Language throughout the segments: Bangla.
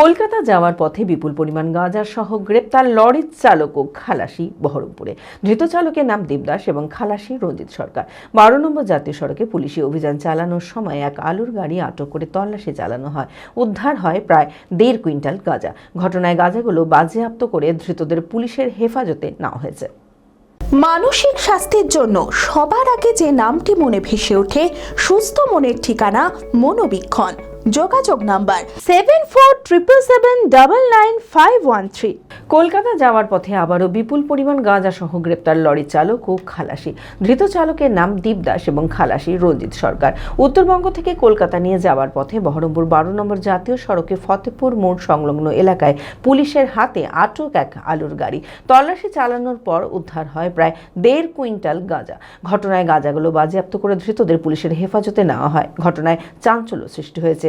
কলকাতা যাওয়ার পথে বিপুল পরিমাণ গাঁজা সহ গ্রেপ্তার লরির চালক ও খালাসি বহরমপুরে। ধৃত চালকের নাম দেবদাস এবং খালাসি রঞ্জিত সরকার। বারো নম্বর জাতীয় সড়কে পুলিশি অভিযান চালানোর সময় এক আলুর গাড়ি আটক করে তল্লাশি চালানো হয়। উদ্ধার হয় প্রায় দেড় কুইন্টাল গাঁজা। ঘটনায় গাঁজাগুলো বাজেয়াপ্ত করে ধৃতদের পুলিশের হেফাজতে নেওয়া হয়েছে। মানসিক স্বাস্থ্যের জন্য সবার আগে যে নামটি মনে ভেসে ওঠে, সুস্থ মনের ঠিকানা মনোবীক্ষণ। যোগাযোগ number seven four triple seven double nine five one three Kolkata যাওয়ার পথে আবারও বিপুল পরিমাণ গাঁজা সহ গ্রেপ্তার লরি চালক ও খালাসি। ধৃত চালকের নাম দীপদাস এবং খালাসি রঞ্জিত সরকার। উত্তরবঙ্গ থেকে কলকাতা নিয়ে যাওয়ার পথে বহরমপুর বারো নম্বর জাতীয় সড়কে ফতেপুর মোড় সংলগ্ন এলাকায় পুলিশের হাতে আটক এক আলুর গাড়ি। তল্লাশি চালানোর পর উদ্ধার হয় প্রায় দেড় কুইন্টাল গাঁজা। ঘটনায় গাঁজাগুলো বাজেয়াপ্ত করে ধৃতদের পুলিশের হেফাজতে নেওয়া হয়। ঘটনায় চাঞ্চল্য সৃষ্টি হয়েছে।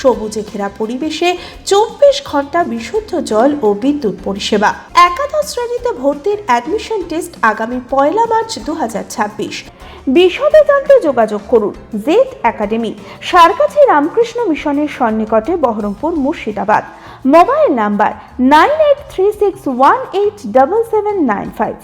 সবুজে ঘেরা পরিবেশে চব্বিশ ঘণ্টা বিশুদ্ধ জল ও বিদ্যুৎ পরিষেবা। একাদশ শ্রেণীতে ভর্তির অ্যাডমিশন টেস্ট আগামী পয়লা মার্চ দু বিশদে জানতে যোগাযোগ করুন জেড একাডেমি সারকাছি রামকৃষ্ণ মিশনের সন্নিকটে Berhampore Murshidabad. Mobile number nine eight three six one eight double seven nine five.